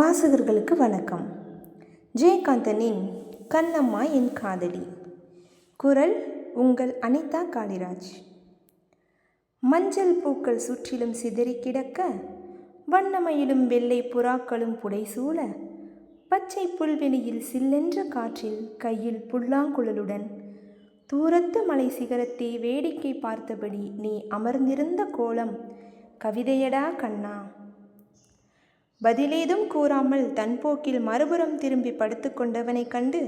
வாசகர்களுக்கு வணக்கம். ஜெயகாந்தனின் கண்ணம்மா என் காதலி குரல் உங்கள் அனிதா காளிராஜ். மஞ்சள் பூக்கள் சுற்றிலும் சிதறி கிடக்க வண்ணமயிலும் வெள்ளை புறாக்களும் புடைசூழ பச்சை புல்வெளியில் சில்லென்ற காற்றில் கையில் புல்லாங்குழலுடன் தூரத்து மலை சிகரத்தை வேடிக்கை பார்த்தபடி நீ அமர்ந்திருந்த கோலம் கவிதையடா கண்ணா. பதிலேதும் கூறாமல் தன் போக்கில் மறுபுறம் திரும்பி படுத்துக்கொண்டவனைக் கண்டு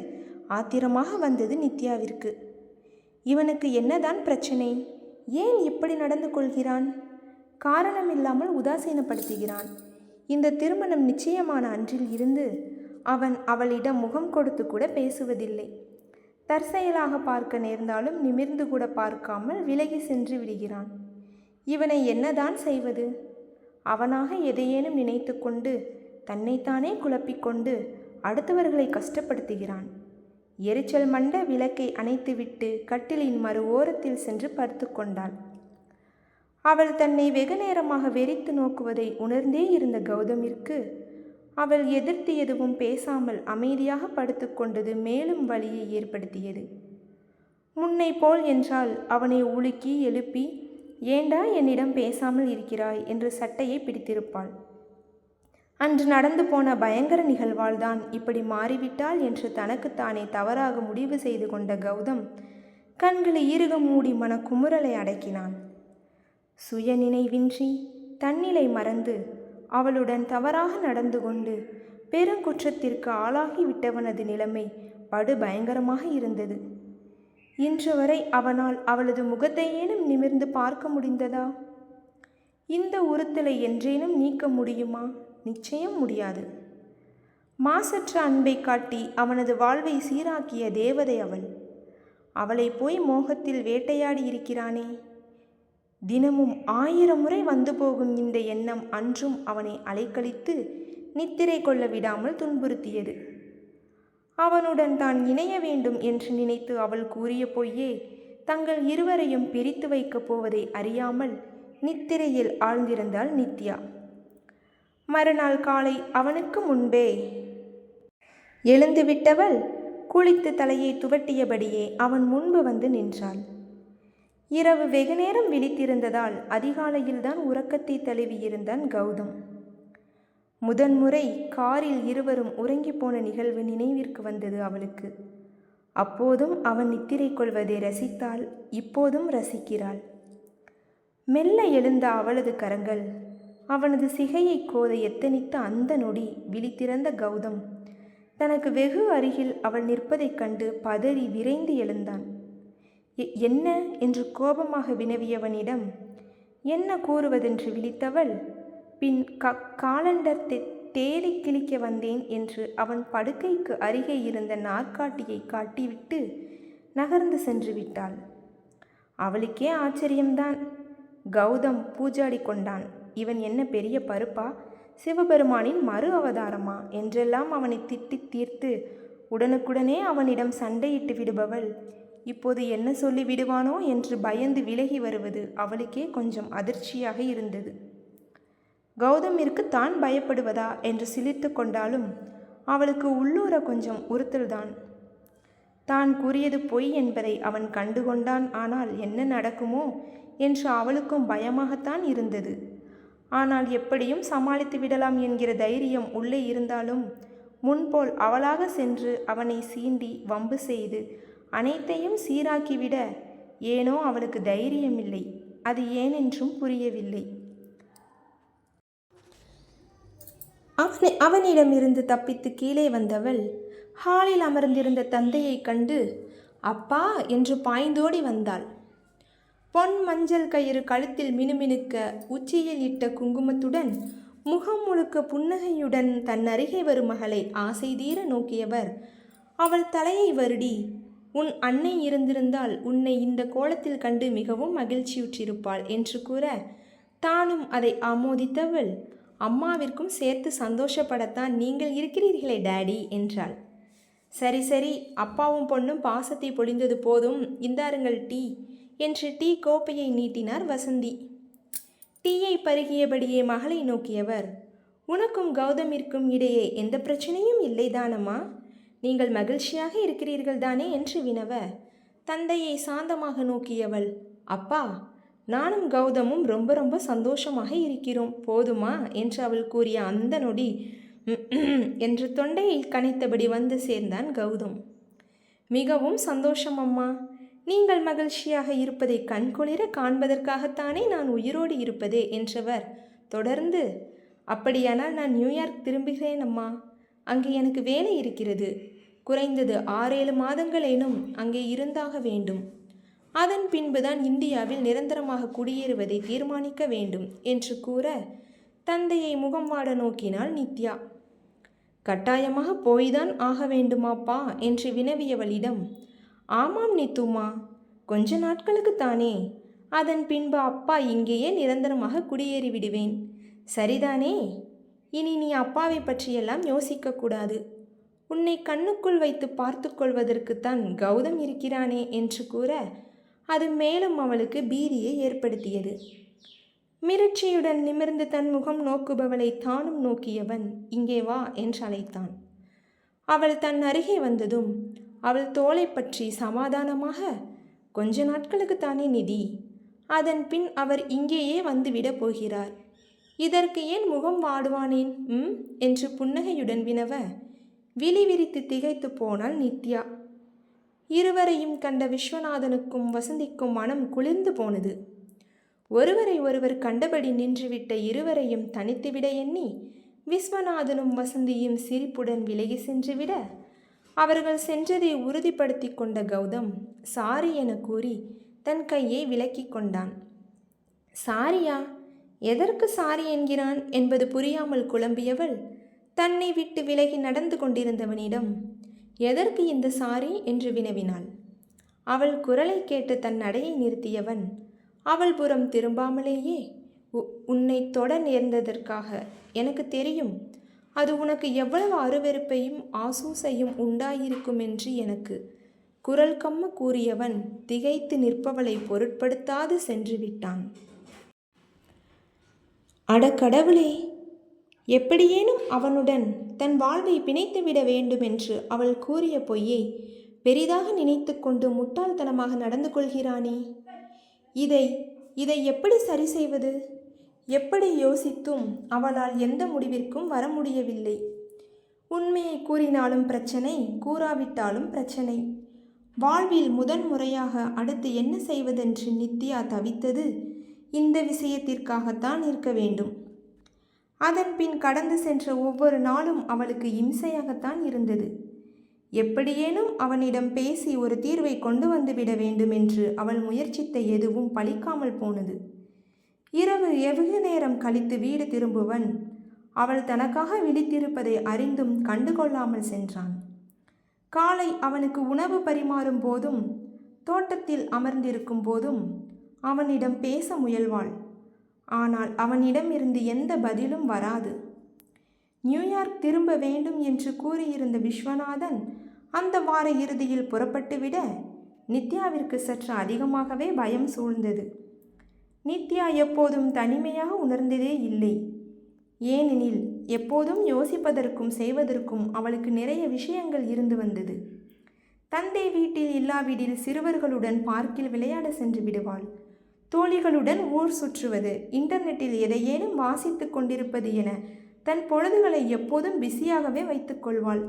ஆத்திரமாக வந்தது நித்யாவிற்கு. இவனுக்கு என்னதான் பிரச்சனை? ஏன் இப்படி நடந்து கொள்கிறான்? காரணமில்லாமல் உதாசீனப்படுத்துகிறான். இந்த திருமணம் நிச்சயமான அன்றில் இருந்து அவன் அவளிடம் முகம் கொடுத்து கூட பேசுவதில்லை. தற்செயலாக பார்க்க நேர்ந்தாலும் நிமிர்ந்து கூட பார்க்காமல் விலகி சென்று விடுகிறான். இவனை என்னதான் செய்வது? அவனாக எதையேனும் நினைத்து கொண்டு தன்னைத்தானே குழப்பிக்கொண்டு அடுத்தவர்களை கஷ்டப்படுத்துகிறான். எரிச்சல் மண்ட விளக்கை அணைத்துவிட்டு கட்டிலின் மறு ஓரத்தில் சென்று படுத்து கொண்டாள். அவள் தன்னை வெகு நேரமாக வெறித்து நோக்குவதை உணர்ந்தே இருந்த கௌதமிற்கு அவள் எதிர்த்து எதுவும் பேசாமல் அமைதியாக படுத்துக்கொண்டது மேலும் வழியை ஏற்படுத்தியது. முன்னை போல் என்றால் அவனை உலுக்கி எழுப்பி ஏண்டா என்னிடம் பேசாமல் இருக்கிறாய் என்று சட்டையை பிடித்திருப்பாள். அன்று நடந்து போன பயங்கர நிகழ்வால்தான் இப்படி மாறிவிட்டாள் என்று தனக்குத்தானே தவறாக முடிவு செய்து கொண்ட கௌதம் கண்களை ஈருக மூடி மன குமுறலை அடக்கினான். சுய நினைவின்றி தன்னிலை மறந்து அவளுடன் தவறாக நடந்து கொண்டு பெருங்குற்றத்திற்கு ஆளாகி விட்டவனது நிலைமை படு பயங்கரமாக இருந்தது. இன்று வரை அவனால் அவளது முகத்தையேனும் நிமிர்ந்து பார்க்க முடிந்ததா? இந்த உறுத்தலை என்றேனும் நீக்க முடியுமா? நிச்சயம் முடியாது. மாசற்ற அன்பை காட்டி அவனது வாழ்வை சீராக்கிய தேவதை அவள் அவளை போய் மோகத்தில் வேட்டையாடி இருக்கிறானே. தினமும் ஆயிரம் முறை வந்து போகும் இந்த எண்ணம் அன்றும் அவனை அலைக்கழித்து நித்திரை கொள்ள விடாமல் துன்புறுத்தியது. அவனுடன் தான் இணைய வேண்டும் என்று நினைத்து அவள் கூறிய பொய்யே தங்கள் இருவரையும் பிரித்து வைக்கப் போவதை அறியாமல் நித்திரையில் ஆழ்ந்திருந்தாள் நித்யா. மறுநாள் காலை அவனுக்கு முன்பே எழுந்துவிட்டவள் குளித்து தலையை துவட்டியபடியே அவன் முன்பு வந்து நின்றாள். இரவு வெகுநேரம் விழித்திருந்ததால் அதிகாலையில்தான் உறக்கத்தை தழுவியிருந்தான் கௌதம். முதன்முறை காரில் இருவரும் உறங்கி போன நிகழ்வு நினைவிற்கு வந்தது அவளுக்கு. அப்போதும் அவன் நித்திரை கொள்வதை ரசித்தாள் இப்போதும் ரசிக்கிறாள். மெல்ல எழுந்த அவளது கரங்கள் அவனது சிகையை கோத எத்தனித்த அந்த நொடி விழித்திறந்த கௌதம். தனக்கு வெகு அருகில் அவள் நிற்பதைக் கண்டு பதறி விரைந்து எழுந்தான். என்ன? என்று கோபமாக வினவியவனிடம் என்ன கூறுவதென்று விழித்தவள்? பின் க காலண்டர் தே தேடி கிழிக்க வந்தேன் என்று அவன் படுக்கைக்கு அருகே இருந்த நாற்காட்டியை காட்டிவிட்டு நகர்ந்து சென்று விட்டாள். அவளுக்கே ஆச்சரியம்தான். கௌதம் பூஜாடி கொண்டான். இவன் என்ன பெரிய பருப்பா? சிவபெருமானின் மறு அவதாரமா என்றெல்லாம் அவனை திட்டி தீர்த்து உடனுக்குடனே அவனிடம் சண்டையிட்டு விடுபவள். இப்போது என்ன சொல்லி விடுவானோ? என்று பயந்து விலகி வருவது அவளுக்கே கொஞ்சம் அதிர்ச்சியாக இருந்தது. கௌதமிற்கு தான் பயப்படுவதா என்று சிலிர்த்து கொண்டாலும் அவளுக்கு உள்ளூர கொஞ்சம் உறுத்தல்தான். தான் கூறியது பொய் என்பதை அவன் கண்டுகொண்டான். ஆனால் என்ன நடக்குமோ என்று அவளுக்கும் பயமாகத்தான் இருந்தது. ஆனால் எப்படியும் சமாளித்து விடலாம் என்கிற தைரியம் உள்ளே இருந்தாலும் முன்போல் அவளாக சென்று அவனை சீண்டி வம்பு செய்து அனைத்தையும் சீராக்கிவிட ஏனோ அவளுக்கு தைரியமில்லை. அது ஏனென்றும் புரியவில்லை. அவனை அவனிடமிருந்து தப்பித்து கீழே வந்தவள் ஹாலில் அமர்ந்திருந்த தந்தையைக் கண்டு அப்பா! என்று பாய்ந்தோடி வந்தாள். பொன் மஞ்சள் கயிறு கழுத்தில் மினுமினுக்க உச்சியில் இட்ட குங்குமத்துடன் முகம் முழுக்க புன்னகையுடன் தன் அருகே வரும் மகளை ஆசை தீர நோக்கியவர். அவள் தலையை வருடி உன் அன்னை இருந்திருந்தால் உன்னை இந்த கோலத்தில் கண்டு மிகவும் மகிழ்ச்சியுற்றிருப்பாள் என்று கூற தானும் அதை ஆமோதித்தவள். அம்மாவிற்கும் சேர்த்து சந்தோஷப்படத்தான் நீங்கள் இருக்கிறீர்களே டேடி என்றாள். சரி சரி அப்பாவும் பொண்ணும் பாசத்தை பொழிந்தது போதும். இந்தாருங்கள் டீ என்று டீ கோப்பையை நீட்டினார் வசந்தி. டீயை பருகியபடியே மகளை நோக்கியவர். உனக்கும் கௌதமிற்கும் இடையே எந்த பிரச்சனையும் இல்லைதானம்மா நீங்கள் மகிழ்ச்சியாக இருக்கிறீர்கள் தானே என்று வினவ தந்தையை சாந்தமாக நோக்கியவள். அப்பா நானும் கௌதமும் ரொம்ப ரொம்ப சந்தோஷமாக இருக்கிறோம். போதுமா? என்று அவள் கூறிய அந்த நொடி. என்று தொண்டையை கனைத்தபடி வந்து சேர்ந்தான் கௌதம். மிகவும் சந்தோஷம் அம்மா. நீங்கள் மகிழ்ச்சியாக இருப்பதை கண்குளிர காண்பதற்காகத்தானே நான் உயிரோடு இருப்பதே என்றவர். தொடர்ந்து அப்படியானால் நான் நியூயார்க் திரும்புகிறேன் அம்மா. அங்கே எனக்கு வேலை இருக்கிறது. குறைந்தது ஆறேழு மாதங்களேனும் அங்கே இருந்தாக வேண்டும். அதன் பின்புதான் இந்தியாவில் நிரந்தரமாக குடியேறுவதை தீர்மானிக்க வேண்டும் என்று கூற தந்தையை முகம் வாட நோக்கினாள் நித்யா. கட்டாயமாக போய்தான் ஆக வேண்டுமாப்பா என்று வினவியவளிடம் ஆமாம் நித்துமா கொஞ்ச நாட்களுக்கு தானே. அதன் பின்பு அப்பா இங்கேயே நிரந்தரமாக குடியேறி விடுவேன். சரிதானே? இனி நீ அப்பாவை பற்றியெல்லாம் யோசிக்கக்கூடாது உன்னை கண்ணுக்குள் வைத்து பார்த்து கொள்வதற்குத்தான் கௌதம் இருக்கிறானே என்று கூற அது மேலும் அவளுக்கு பீதியை ஏற்படுத்தியது. மிரட்சியுடன் நிமிர்ந்து தன் முகம் நோக்குபவளை தானும் நோக்கியவன் இங்கே வா என்று அழைத்தான். அவள் தன் அருகே வந்ததும் அவள் தோலை பற்றி சமாதானமாக? கொஞ்ச நாட்களுக்கு தானே நிதி. அதன் பின் அவர் இங்கேயே வந்துவிடப் போகிறார். இதற்கு ஏன் முகம் வாடுவானேன் ம்? என்று புன்னகையுடன் வினவ விழி விரித்து திகைத்து போனாள் நித்யா. இருவரையும் கண்ட விஸ்வநாதனுக்கும் வசந்திக்கும் மனம் குளிர்ந்து போனது. ஒருவரை ஒருவர் கண்டபடி நின்றுவிட்ட இருவரையும் தனித்துவிட எண்ணி விஸ்வநாதனும் வசந்தியும் சிரிப்புடன் விலகி சென்றுவிட அவர்கள் சென்றதை உறுதிப்படுத்தி கொண்ட கௌதம் சாரி என கூறி தன் கையை விலக்கிக் கொண்டான். சாரியா? எதற்கு சாரி என்கிறான்? என்பது புரியாமல் குழம்பியவள் தன்னை விட்டு விலகி நடந்து கொண்டிருந்தவனிடம் எதற்கு இந்த சாரி? என்று வினவினாள். அவள் குரலை கேட்டு தன் நடையை நிறுத்தியவன் அவள் புறம் திரும்பாமலேயே "உ- உன்னை தொட நேர்ந்ததற்காக எனக்கு தெரியும். அது உனக்கு எவ்வளவு அருவெருப்பையும் ஆசூசையும் உண்டாயிருக்கும் என்று எனக்கு குரல் கம்ம கூறியவன் திகைத்து நிற்பவளை பொருட்படுத்தாது சென்று விட்டான். அட கடவுளே! எப்படியேனும் அவனுடன் தன் வாழ்வை பிணைத்துவிட வேண்டுமென்று அவள் கூறிய பொய்யை பெரிதாக நினைத்துக்கொண்டு முட்டாள்தனமாக நடந்து கொள்கிறானே. இதை இதை எப்படி சரி செய்வது? எப்படி யோசித்தும் அவளால் எந்த முடிவிற்கும் வர முடியவில்லை. உண்மையை கூறினாலும் பிரச்சனை கூறாவிட்டாலும் பிரச்சனை. வாழ்வில் முதன் முறையாக அடுத்து என்ன செய்வதென்று நித்யா தவித்தது இந்த விஷயத்திற்காகத்தான் இருக்க வேண்டும். அதன்பின் கடந்து சென்ற ஒவ்வொரு நாளும் அவளுக்கு இம்சையாகத்தான் இருந்தது. எப்படியேனும் அவனிடம் பேசி ஒரு தீர்வை கொண்டு வந்துவிட வேண்டும் என்று அவள் முயற்சித்த எதுவும் பலிக்காமல் போனது. இரவு எவ்வளவு நேரம் கழித்து வீடு திரும்புவன் அவள் தனக்காக விழித்திருப்பதை அறிந்தும் கண்டுகொள்ளாமல் சென்றான். காலை அவனுக்கு உணவு பரிமாறும் போதும் தோட்டத்தில் அமர்ந்திருக்கும் போதும் அவனிடம் பேச முயல்வாள். ஆனால் அவனிடமிருந்து எந்த பதிலும் வராது. நியூயார்க் திரும்ப வேண்டும் என்று கூறியிருந்த விஸ்வநாதன் அந்த வார இறுதியில் புறப்பட்டுவிட நித்யாவிற்கு சற்று அதிகமாகவே பயம் சூழ்ந்தது. நித்யா எப்போதும் தனிமையாக உணர்ந்ததே இல்லை. ஏனெனில் எப்போதும் யோசிப்பதற்கும் செய்வதற்கும் அவளுக்கு நிறைய விஷயங்கள் இருந்து வந்தது. தந்தை வீட்டில் இல்லாவிடில் சிறுவர்களுடன் பார்க்கில் விளையாட சென்று விடுவாள். தோழிகளுடன் ஊர் சுற்றுவது இன்டர்நெட்டில் எதையேனும் வாசித்துக் கொண்டிருப்பது என தன் பொழுதுகளை எப்போதும் பிஸியாகவே வைத்துக்கொள்வாள்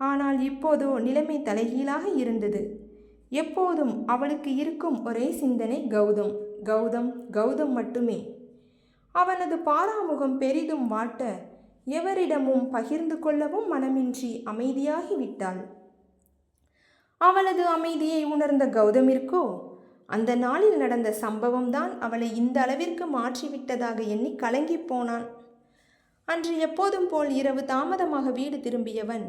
ஆனால் இப்போதோ நிலைமை தலைகீழாக இருந்தது. எப்போதும் அவளுக்கு இருக்கும் ஒரே சிந்தனை கௌதம். கௌதம் கௌதம் மட்டுமே. அவனது பாராமுகம் பெரிதும் வாட்ட எவரிடமும் பகிர்ந்து கொள்ளவும் மனமின்றி அமைதியாகி விட்டாள் அவளது அமைதியை உணர்ந்த கௌதமிற்கோ அந்த நாளில் நடந்த சம்பவம்தான் அவளை இந்த அளவிற்கு மாற்றிவிட்டதாக எண்ணி கலங்கிப் போனான். அன்று எப்போதும் போல் இரவு தாமதமாக வீடு திரும்பியவன்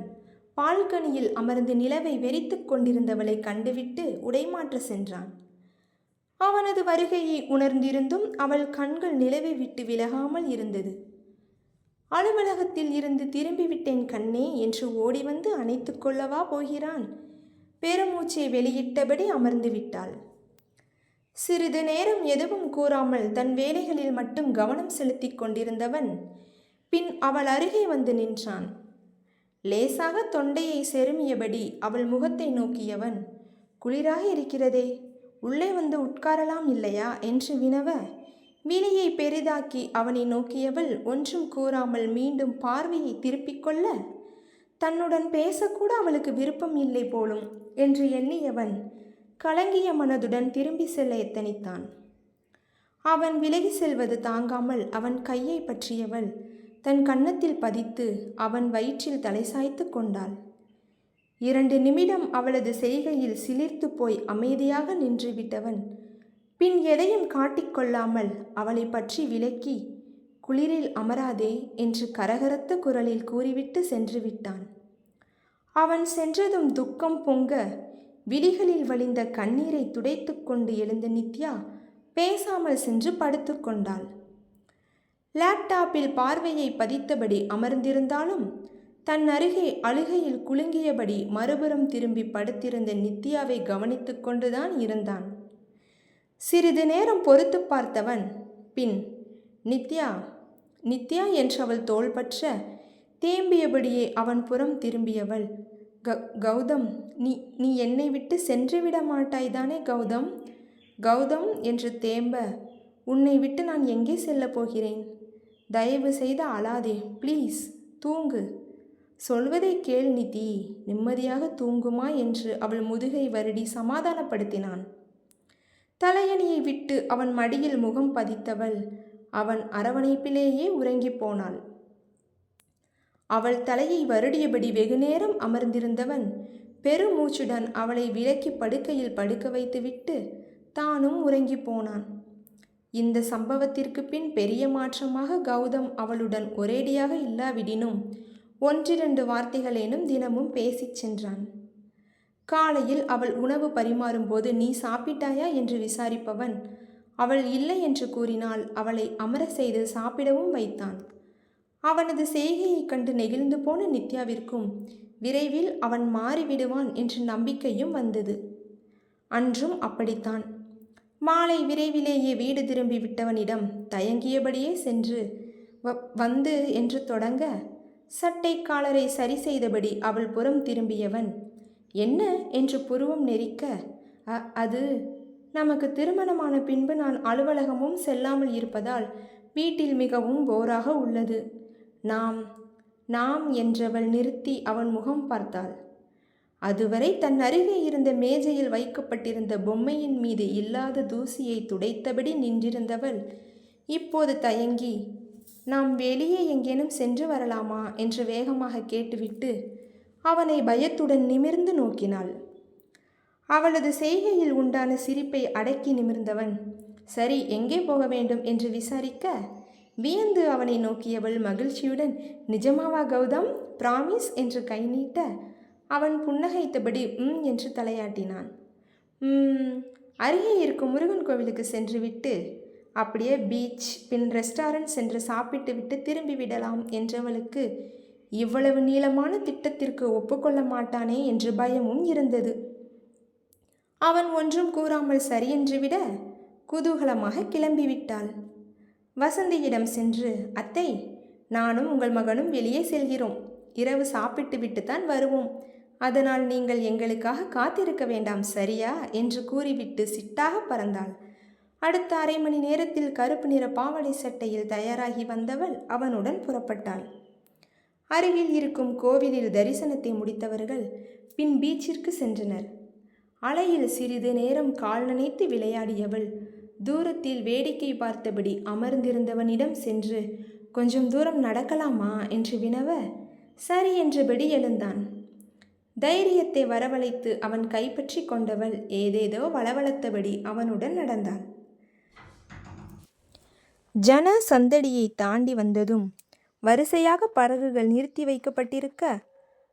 பால்கனியில் அமர்ந்து நிலவை வெறித்து கொண்டிருந்தவளை கண்டுவிட்டு உடைமாற்ற சென்றான். அவனது வருகையை உணர்ந்திருந்தும் அவள் கண்கள் நிலவை விட்டு விலகாமல் இருந்தது. அலுவலகத்தில் இருந்து திரும்பிவிட்டேன் கண்ணே என்று ஓடி வந்து அணைத்து கொள்ளவா போகிறான்? பெருமூச்சை வெளியிட்டபடி அமர்ந்து விட்டாள். சிறிது நேரம் எதுவும் கூறாமல் தன் வேலைகளில் மட்டும் கவனம் செலுத்தி கொண்டிருந்தவன் பின் அவள் அருகே வந்து நின்றான். லேசாக தொண்டையை செருமியபடி அவள் முகத்தை நோக்கியவன் குளிராக இருக்கிறதே உள்ளே வந்து உட்காரலாம் இல்லையா என்று வினவ விழியை பெரிதாக்கி அவனை நோக்கியவள் ஒன்றும் கூறாமல் மீண்டும் பார்வையை திருப்பிக் கொள்ள தன்னுடன் பேசக்கூட அவளுக்கு விருப்பம் இல்லை போலும் என்று எண்ணியவன் கலங்கிய மனதுடன் திரும்பி செல்ல எத்தனித்தான்? அவன் விலகி செல்வது தாங்காமல் அவன் கையை பற்றியவள் தன் கன்னத்தில் பதித்து அவன் வயிற்றில் தலை சாய்த்து கொண்டாள். இரண்டு நிமிடம் அவளது செய்கையில் சிலிர்த்து போய் அமைதியாக நின்றுவிட்டவன் பின் எதையும் காட்டிக்கொள்ளாமல் அவளை பற்றி விலக்கி குளிரில் அமராதே என்று கரகரத்த குரலில் கூறிவிட்டு சென்று விட்டான். அவன் சென்றதும் துக்கம் பொங்க விழிகளில் வழிந்த கண்ணீரை துடைத்து கொண்டு எழுந்த நித்யா பேசாமல் சென்று படுத்துக்கொண்டாள் லேப்டாப்பில் பார்வையை பதித்தபடி அமர்ந்திருந்தாலும் தன் அருகே அழுகையில் குலுங்கியபடி மறுபுறம் திரும்பி படுத்திருந்த நித்யாவை கவனித்து கொண்டுதான் இருந்தான். சிறிது நேரம் பொறுத்து பார்த்தவன் பின் நித்யா நித்யா என்றவள் தோள்பற்ற தேம்பியபடியே அவன் புறம் திரும்பியவள். க கௌதம் நீ நீ என்னை விட்டு சென்று விட மாட்டாய் தானே கௌதம்? கௌதம் என்று தேம்ப உன்னை விட்டு நான் எங்கே செல்லப் போகிறேன்? தயவு செய்து அழாதே ப்ளீஸ் தூங்கு. சொல்வதை கேள் நிதி நிம்மதியாக தூங்குமா என்று அவள் முதுகை வருடி சமாதானப்படுத்தினான். தலையணியை விட்டு அவன் மடியில் முகம் பதித்தவள் அவன் அரவணைப்பிலேயே உறங்கிப் போனாள். அவள் தலையை வருடியபடி வெகுநேரம் அமர்ந்திருந்தவன் பெருமூச்சுடன் அவளை விலக்கி படுக்கையில் படுக்க வைத்துவிட்டு தானும் உறங்கிப் போனான். இந்த சம்பவத்திற்கு பின் பெரிய மாற்றமாக கௌதம் அவளுடன் ஒரேடியாக இல்லாவிடினும் ஒன்றிரண்டு வார்த்தைகளேனும் தினமும் பேசிச் சென்றான். காலையில் அவள் உணவு பரிமாறும்போது நீ சாப்பிட்டாயா? என்று விசாரிப்பவன் அவள் இல்லை என்று கூறினால் அவளை அமர செய்து சாப்பிடவும் வைத்தான். அவனது செய்கையைக் கண்டு நெகிழ்ந்து போன நித்யாவிற்கும் விரைவில் அவன் மாறிவிடுவான் என்ற நம்பிக்கையும் வந்தது. அன்றும் அப்படித்தான். மாலை விரைவிலேயே வீடு திரும்பி விட்டவனிடம் தயங்கியபடியே சென்று வ- வந்து என்று தொடங்க சட்டை காலரை சரி செய்தபடி அவள் புறம் திரும்பியவன் என்ன? என்று புருவம் நெரிக்க "அ- அது நமக்கு திருமணமான பின்பு நான் அலுவலகமும் செல்லாமல் இருப்பதால் வீட்டில் மிகவும் போராக உள்ளது. நாம் நாம் என்றவள் நிறுத்தி அவன் முகம் பார்த்தாள். அதுவரை தன் அருகே இருந்த மேஜையில் வைக்கப்பட்டிருந்த பொம்மையின் மீது இல்லாத தூசியை துடைத்தபடி நின்றிருந்தவள் இப்போது தயங்கி நாம் வெளியே எங்கேனும் சென்று வரலாமா? என்று வேகமாக கேட்டுவிட்டு அவனை பயத்துடன் நிமிர்ந்து நோக்கினாள். அவளது செய்கையில் உண்டான சிரிப்பை அடக்கி நிமிர்ந்தவன் சரி எங்கே போக வேண்டும்? என்று விசாரிக்க வியந்து அவனை நோக்கியவள் மகிழ்ச்சியுடன் நிஜமாவா கௌதம்? பிராமிஸ் என்று கை நீட்ட அவன் புன்னகைத்தபடி ம் என்று தலையாட்டினான். அருகே இருக்கும் முருகன் கோவிலுக்கு சென்றுவிட்டு அப்படியே பீச் பின் ரெஸ்டாரண்ட் சென்று சாப்பிட்டு விட்டு திரும்பி விடலாம் என்றவளுக்கு இவ்வளவு நீளமான திட்டத்திற்கு ஒப்புக்கொள்ள மாட்டானே என்று பயமும் இருந்தது. அவன் ஒன்றும் கூறாமல் சரியென்று விட குதூகலமாக கிளம்பிவிட்டாள். வசந்தியிடம் சென்று அத்தை நானும் உங்கள் மகனும் வெளியே செல்கிறோம். இரவு சாப்பிட்டு விட்டுத்தான் வருவோம். அதனால் நீங்கள் எங்களுக்காக காத்திருக்க வேண்டாம் சரியா என்று கூறிவிட்டு சிட்டாக பறந்தாள். அடுத்த அரை மணி நேரத்தில் கருப்பு நிற பாவடை சட்டையில் தயாராகி வந்தவள் அவனுடன் புறப்பட்டாள். அருகில் இருக்கும் கோவிலில் தரிசனத்தை முடித்தவர்கள் பின் பீச்சிற்கு சென்றனர். அலையில் சிறிது நேரம் கால் நினைத்து விளையாடியவள் தூரத்தில் வேடிக்கை பார்த்தபடி அமர்ந்திருந்தவனிடம் சென்று கொஞ்சம் தூரம் நடக்கலாமா என்று வினவ சரி என்றபடி எழுந்தான். தைரியத்தை வரவழைத்து அவன் கைப்பற்றி கொண்டவள் ஏதேதோ வளவளத்தபடி அவனுடன் நடந்தாள் ஜன சந்தடியை தாண்டி வந்ததும் வரிசையாக படகுகள் நிறுத்தி வைக்கப்பட்டிருக்க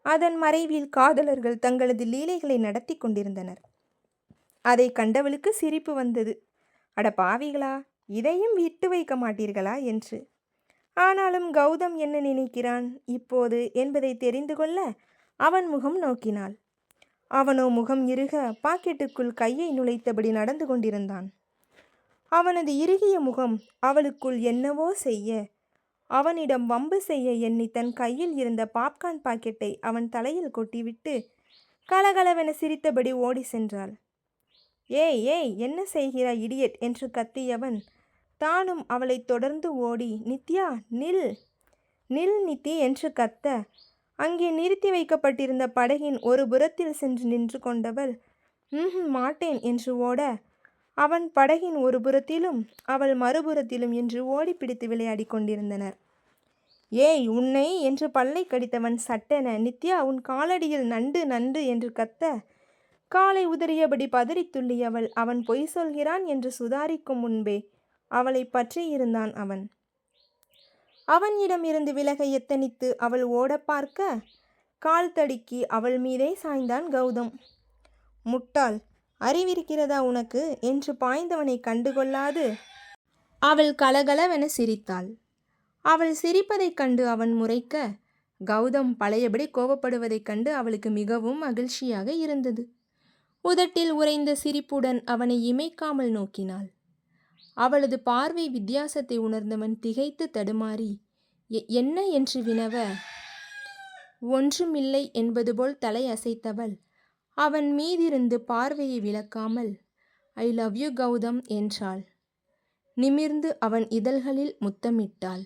அதன் மறைவில் காதலர்கள் தங்களது லீலைகளை நடத்தி கொண்டிருந்தனர். அதை கண்டவளுக்கு சிரிப்பு வந்தது. அட பாவிகளா இதையும் விட்டு வைக்க மாட்டீர்களா என்று. ஆனாலும் கௌதம் என்ன நினைக்கிறான் இப்போது என்பதை தெரிந்து கொள்ள அவன் முகம் நோக்கினாள். அவனோ முகம் இறுக பாக்கெட்டுக்குள் கையை நுழைத்தபடி நடந்து கொண்டிருந்தான். அவனது இறுகிய முகம் அவளுக்குள் என்னவோ செய்ய அவனிடம் வம்பு செய்ய எண்ணி தன் கையில் இருந்த பாப்கார்ன் பாக்கெட்டை அவன் தலையில் கொட்டிவிட்டு கலகலவென சிரித்தபடி ஓடி சென்றாள். ஏய் ஏய் என்ன செய்கிறாய் இடியட்? என்று கத்தியவன். தானும் அவளை தொடர்ந்து ஓடி நித்யா நில் நில் நித்தி என்று கத்த. அங்கே நிறுத்தி வைக்கப்பட்டிருந்த படகின் ஒரு புறத்தில் சென்று நின்று கொண்டவள் ம் மாட்டேன் என்று ஓட. அவன் படகின் ஒரு புறத்திலும் அவள் மறுபுறத்திலும் என்று ஓடி பிடித்து விளையாடி கொண்டிருந்தனர். ஏய் உன்னை என்று பல்லை கடித்தவன் சட்டென நித்யா உன் காலடியில் நண்டு நண்டு என்று கத்த. காலை உதறியபடி பதறித் துள்ளியவள் அவன் பொய் சொல்கிறான் என்று சுதாரிக்கும் முன்பே அவளை பற்றியிருந்தான் அவன். அவனிடம் இருந்து விலக எத்தனித்து அவள் ஓடப் பார்க்க? கால் தடுக்கி அவள் மீதே சாய்ந்தான் கௌதம். முட்டாள் அறிவிருக்கிறதா உனக்கு? என்று பாய்ந்தவனை கண்டுகொள்ளாது. அவள் கலகலவென சிரித்தாள். அவள் சிரிப்பதைக் கண்டு அவன் முறைக்க கௌதம் பழையபடி கோபப்படுவதைக் கண்டு அவளுக்கு மிகவும் மகிழ்ச்சியாக இருந்தது. உதட்டில் உறைந்த சிரிப்புடன் அவனை இமைக்காமல் நோக்கினாள். அவளது பார்வை வித்தியாசத்தை உணர்ந்தவன் திகைத்து தடுமாறி "எ- என்ன என்று வினவ? ஒன்றுமில்லை என்பது போல் தலை அசைத்தவள். அவன் மீதிருந்து பார்வையை விலக்காமல் ஐ லவ் யூ கௌதம் என்றாள். நிமிர்ந்து அவன் இதழ்களில் முத்தமிட்டாள்.